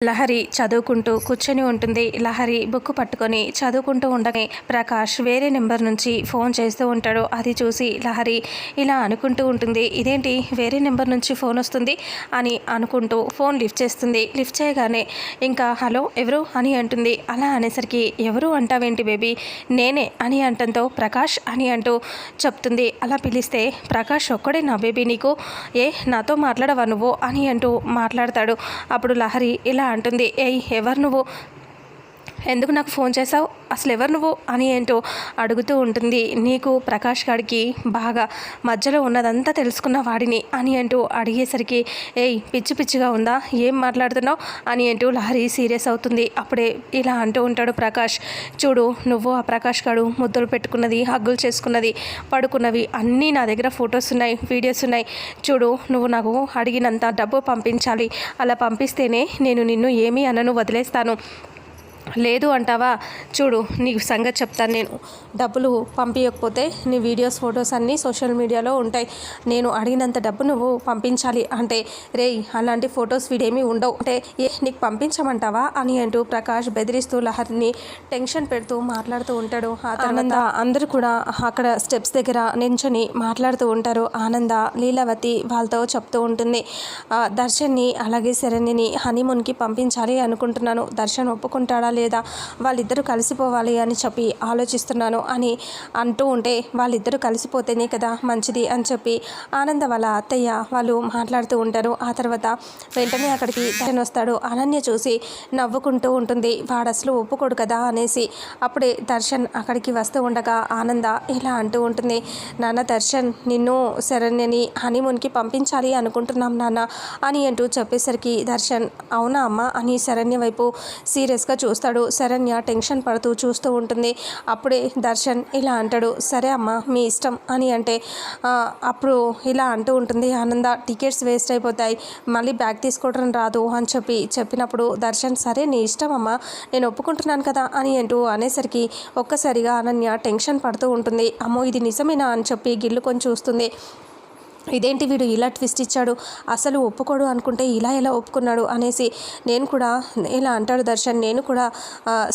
లహరి చదువుకుంటూ కూర్చొని ఉంటుంది. లహరి బుక్ పట్టుకొని చదువుకుంటూ ఉండగానే ప్రకాష్ వేరే నెంబర్ నుంచి ఫోన్ చేస్తూ ఉంటాడు. అది చూసి లహరి ఇలా అనుకుంటూ ఉంటుంది. ఇదేంటి? వేరే నెంబర్ నుంచి ఫోన్ వస్తుంది అని అనుకుంటూ ఫోన్ లిఫ్ట్ చేస్తుంది. లిఫ్ట్ చేయగానే ఇంకా హలో ఎవరు? అని అంటుంది. అలా అనేసరికి ఎవరు అంటావేంటి బేబీ? నేనే అని అంటంతో ప్రకాష్ అని అంటూ చెప్తుంది. అలా పిలిస్తే ప్రకాష్ ఒక్కడే నా బేబీ నీకు? ఏ నాతో మాట్లాడవా నువ్వు? అని అంటూ మాట్లాడతాడు. అప్పుడు లహరి ఇలా అంటుంది. ఏయ్ ఎవరు నువ్వు? ఎందుకు నాకు ఫోన్ చేసావు అసలు ఎవరు నువ్వు? అని ఏంటో అడుగుతూ ఉంటుంది. నీకు ప్రకాష్ గారికి బాగా మధ్యలో ఉన్నదంతా తెలుసుకున్న వాడిని అని అంటూ అడిగేసరికి ఏయ్ పిచ్చి పిచ్చిగా ఉందా? ఏం మాట్లాడుతున్నావు? అని అంటూ లహరి సీరియస్ అవుతుంది. అప్పుడే ఇలా అంటూ ఉంటాడు ప్రకాష్. చూడు నువ్వు ఆ ప్రకాష్ గారు ముద్దులు పెట్టుకున్నది హగ్గులు చేసుకున్నది పడుకున్నవి అన్నీ నా దగ్గర ఫొటోస్ ఉన్నాయి వీడియోస్ ఉన్నాయి. చూడు నువ్వు నాకు అడిగినంత డబ్బు పంపించాలి. అలా పంపిస్తేనే నేను నిన్ను ఏమీ అనను వదిలేస్తాను. లేదు అంటావా? చూడు నీకు సంగతి చెప్తాను నేను. డబ్బులు పంపించకపోతే నీ వీడియోస్ ఫొటోస్ అన్నీ సోషల్ మీడియాలో ఉంటాయి. నేను అడిగినంత డబ్బు నువ్వు పంపించాలి అంటే రేయ్ అలాంటి ఫొటోస్ వీడేమీ ఉండవు. అంటే ఏ నీకు పంపించమంటావా? అని అంటూ ప్రకాష్ బెదిరిస్తూ లహరిని టెన్షన్ పెడుతూ మాట్లాడుతూ ఉంటాడు. ఆ తర్వాత అందరూ కూడా అక్కడ స్టెప్స్ దగ్గర నించొని మాట్లాడుతూ ఉంటారు. ఆనంద లీలావతి వాళ్ళతో చెప్తూ ఉంటుంది. దర్శన్ని అలాగే శరణిని హనీమూన్కి పంపించాలి అనుకుంటున్నాను. దర్శన్ ఒప్పుకుంటాడా లేదా వాళ్ళిద్దరూ కలిసిపోవాలి అని చెప్పి ఆలోచిస్తున్నాను అని అంటూ ఉంటే వాళ్ళిద్దరూ కలిసిపోతేనే కదా మంచిది అని చెప్పి ఆనంద వాళ్ళ అత్తయ్య వాళ్ళు మాట్లాడుతూ ఉంటారు. ఆ తర్వాత వెంటనే అక్కడికి దర్శన్ వస్తాడు. అనన్య చూసి నవ్వుకుంటూ ఉంటుంది. వాడు అసలు ఒప్పుకోడు కదా అనేసి అప్పుడే దర్శన్ అక్కడికి వస్తూ ఉండగా ఆనంద ఇలా అంటూ ఉంటుంది. నాన్న దర్శన్ నిన్ను శరణ్యని హనీమూన్కి పంపించాలి అనుకుంటున్నాం నాన్న అని అంటూ చెప్పేసరికి దర్శన్ అవునా అమ్మ అని శరణ్య వైపు సీరియస్గా చూస్తాడు. శరణ్య టెన్షన్ పడుతూ చూస్తూ ఉంటుంది. అప్పుడే దర్శన్ ఇలా అంటాడు సరే అమ్మ మీ ఇష్టం అని అంటే అప్పుడు ఇలా అంటూ ఉంటుంది ఆనంద టికెట్స్ వేస్ట్ అయిపోతాయి. మళ్ళీ బ్యాగ్ తీసుకోవడం రాదు అని చెప్పి చెప్పినప్పుడు దర్శన్ సరే నీ ఇష్టం అమ్మ నేను ఒప్పుకుంటున్నాను కదా అని అంటూ అనేసరికి ఒక్కసారిగా అనన్య టెన్షన్ పడుతూ ఉంటుంది. అమ్మో ఇది నిజమేనా అని చెప్పి గిల్లుకొని చూస్తుంది. ఇదేంటి వీడు ఇలా ట్విస్ట్ ఇచ్చాడు? అసలు ఒప్పుకోడు అనుకుంటే ఇలా ఎలా ఒప్పుకున్నాడు అనేసి నేను కూడా ఇలా అంటాడు దర్శన్. నేను కూడా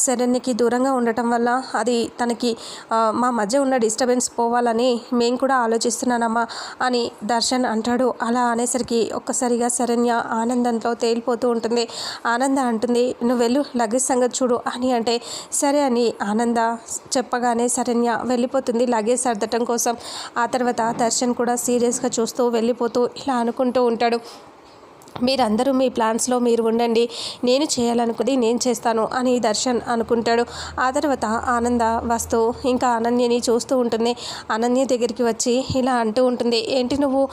శరణ్యకి దూరంగా ఉండటం వల్ల అది తనకి మా మధ్య ఉన్న డిస్టర్బెన్స్ పోవాలని మేము కూడా ఆలోచిస్తున్నానమ్మా అని దర్శన్ అంటాడు. అలా అనేసరికి ఒక్కసారిగా శరణ్య ఆనందంతో తేలిపోతూ ఉంటుంది. ఆనంద అంటుంది నువ్వు వెళ్ళు లగేజ్ సంగతి చూడు అని అంటే సరే అని ఆనంద చెప్పగానే శరణ్య వెళ్ళిపోతుంది లగేజ్ సర్దటం కోసం. ఆ తర్వాత దర్శన్ కూడా సీరియస్గా చూస్తూ వెళ్ళిపోతూ ఇలా అనుకుంటూ ఉంటాడు. మీరందరూ మీ ప్లాన్స్లో మీరు ఉండండి. నేను చేయాలనుకుని నేను చేస్తాను అని దర్శన్ అనుకుంటాడు. ఆ తర్వాత ఆనంద వస్తూ ఇంకా అనన్యని చూస్తూ ఉంటుంది. అనన్య దగ్గరికి వచ్చి ఇలా అంటూ ఉంటుంది. ఏంటి నువ్వు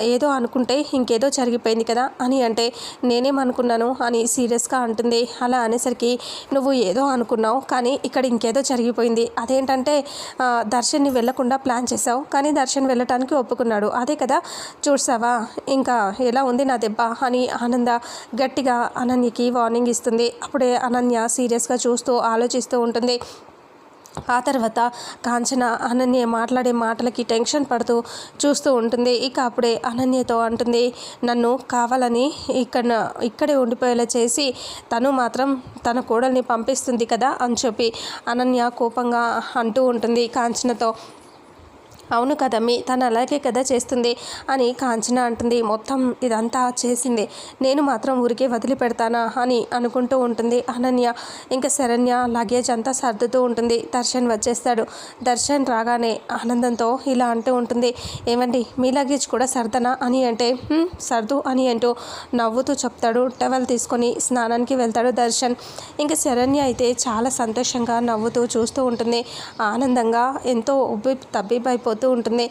ఏదో అనుకుంటే ఇంకేదో జరిగిపోయింది కదా? అని అంటే నేనేమనుకున్నాను? అని సీరియస్గా అంటుంది. అలా అనేసరికి నువ్వు ఏదో అనుకున్నావు కానీ ఇక్కడ ఇంకేదో జరిగిపోయింది. అదేంటంటే దర్శన్ని వెళ్ళకుండా ప్లాన్ చేసావు కానీ దర్శన్ వెళ్ళటానికి ఒప్పుకున్నాడు. అదే కదా చూసావా? ఇంకా ఎలా ఉంది నా దెబ్బ? అని ఆనంద గట్టిగా అనన్యకి వార్నింగ్ ఇస్తుంది. అప్పుడే అనన్య సీరియస్గా చూస్తూ ఆలోచిస్తూ ఉంటుంది. ఆ తర్వాత కాంచన అనన్య మాట్లాడే మాటలకి టెన్షన్ పడుతూ చూస్తూ ఉంటుంది. ఇక అప్పుడే అనన్యతో అంటుంది నన్ను కావాలని ఇక్కడ ఇక్కడే ఉండిపోయేలా చేసి తను మాత్రం తన కోడల్ని పంపిస్తుంది కదా అని చెప్పి అనన్య కోపంగా అంటూ ఉంటుంది కాంచనతో. అవును కదమ్మి తను అలాగే కదా చేస్తుంది అని కాంచన అంటుంది. మొత్తం ఇదంతా చేసింది. నేను మాత్రం ఊరికే వదిలిపెడతానా అని అనుకుంటూ ఉంటుంది అనన్య. ఇంకా శరణ్య లగేజ్ అంతా సర్దుతూ ఉంటుంది. దర్శన్ వచ్చేస్తాడు. దర్శన్ రాగానే ఆనందంతో ఇలా అంటూ ఉంటుంది. ఏమండి మీ లగేజ్ కూడా సర్దనా అని అంటే సర్దు అని అంటూ నవ్వుతూ చెప్తాడు. టవల్ తీసుకొని స్నానానికి వెళ్తాడు దర్శన్. ఇంకా శరణ్య అయితే చాలా సంతోషంగా నవ్వుతూ చూస్తూ ఉంటుంది. ఆనందంగా ఎంతో ఉబ్బి తబ్బిబ్బైపోతూ ఉంటుంది.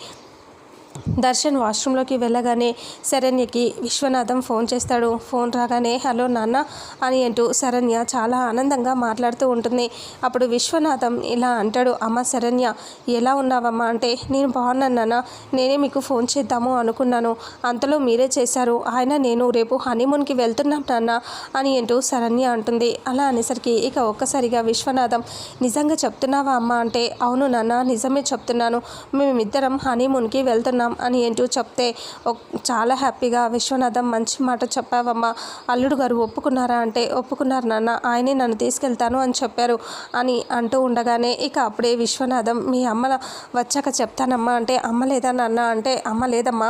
దర్శన్ వాష్రూమ్లోకి వెళ్ళగానే శరణ్యకి విశ్వనాథం ఫోన్ చేస్తాడు. ఫోన్ రాగానే హలో నాన్న అని అంటూ శరణ్య చాలా ఆనందంగా మాట్లాడుతూ ఉంటుంది. అప్పుడు విశ్వనాథం ఇలా అంటాడు అమ్మ శరణ్య ఎలా ఉన్నావమ్మా? అంటే నేను బాగున్నాను నాన్న నేనే మీకు ఫోన్ చేద్దాము అనుకున్నాను. అంతలో మీరే చేశారు. ఆయన నేను రేపు హనీమూన్కి వెళ్తున్నాం నాన్న అని అంటూ శరణ్య అంటుంది. అలా అనేసరికి ఇక ఒక్కసారిగా విశ్వనాథం నిజంగా చెప్తున్నావా అమ్మ? అంటే అవును నాన్న నిజమే చెప్తున్నాను. మేమిద్దరం హనీమూన్కి వెళ్తున్నాం. చేస్తున్నాం అని ఏంటో చెప్తే చాలా హ్యాపీగా విశ్వనాథం మంచి మాట చెప్పావమ్మా. అల్లుడు గారు ఒప్పుకున్నారా అంటే ఒప్పుకున్నారు నాన్న ఆయనే నన్ను తీసుకెళ్తాను అని చెప్పారు అని అంటూ ఉండగానే ఇక అప్పుడే విశ్వనాథం మీ అమ్మ వచ్చాక చెప్తానమ్మా అంటే అమ్మ లేదా నాన్న అంటే అమ్మ లేదమ్మా.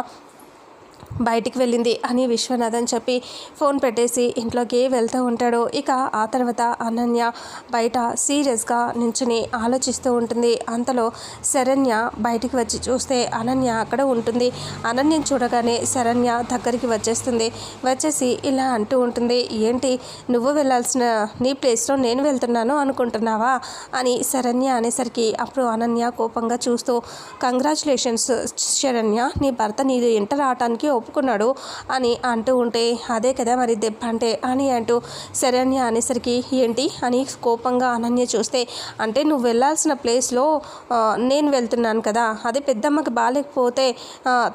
బయటికి వెళ్ళింది అని విశ్వనాథన్ చెప్పి ఫోన్ పెట్టేసి ఇంట్లోకి వెళ్తూ ఉంటాడు. ఇక ఆ తర్వాత అనన్య బయట సీరియస్గా నించుని ఆలోచిస్తూ ఉంటుంది. అంతలో శరణ్య బయటికి వచ్చి చూస్తే అనన్య అక్కడ ఉంటుంది. అనన్యని చూడగానే శరణ్య దగ్గరికి వచ్చేస్తుంది. వచ్చేసి ఇలా అంటూ ఉంటుంది ఏంటి నువ్వు వెళ్ళాల్సిన నీ ప్లేస్లో నేను వెళ్తున్నాను అనుకుంటున్నావా? అని శరణ్య అనేసరికి అప్పుడు అనన్య కోపంగా చూస్తూ కంగ్రాచులేషన్స్ శరణ్య నీ భర్త నీ ఇంట రావటానికి ఒప్పుకున్నాడు అని అంటూ ఉంటే అదే కదా మరి దెబ్బ అంటే? అని అంటూ శరణ్య అనేసరికి ఏంటి? అని కోపంగా అనన్య చూస్తే అంటే నువ్వు వెళ్ళాల్సిన ప్లేస్లో నేను వెళ్తున్నాను కదా. అదే పెద్దమ్మకి బాగాలేకపోతే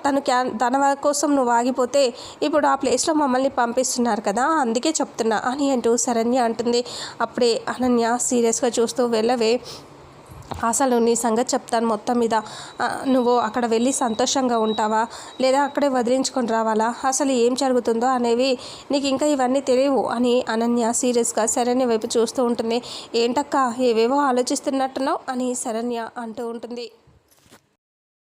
తను క్యాన్ తన కోసం నువ్వు ఆగిపోతే ఇప్పుడు ఆ ప్లేస్లో మమ్మల్ని పంపిస్తున్నారు కదా అందుకే చెప్తున్నా అని అంటూ శరణ్య అంటుంది. అప్పుడే అనన్య సీరియస్గా చూస్తూ వెళ్ళవే అసలు నీ సంగతి చెప్తాను మొత్తం మీద. నువ్వు అక్కడ వెళ్ళి సంతోషంగా ఉంటావా? లేదా అక్కడే వదిలించుకొని రావాలా? అసలు ఏం జరుగుతుందో అనేవి నీకు ఇంకా ఇవన్నీ తెలియవు అని అనన్య సీరియస్గా శరణ్య వైపు చూస్తూ ఉంటుంది. ఏంటక్క ఏవేవో ఆలోచిస్తున్నట్టున్నావు అని శరణ్య అంటూ ఉంటుంది.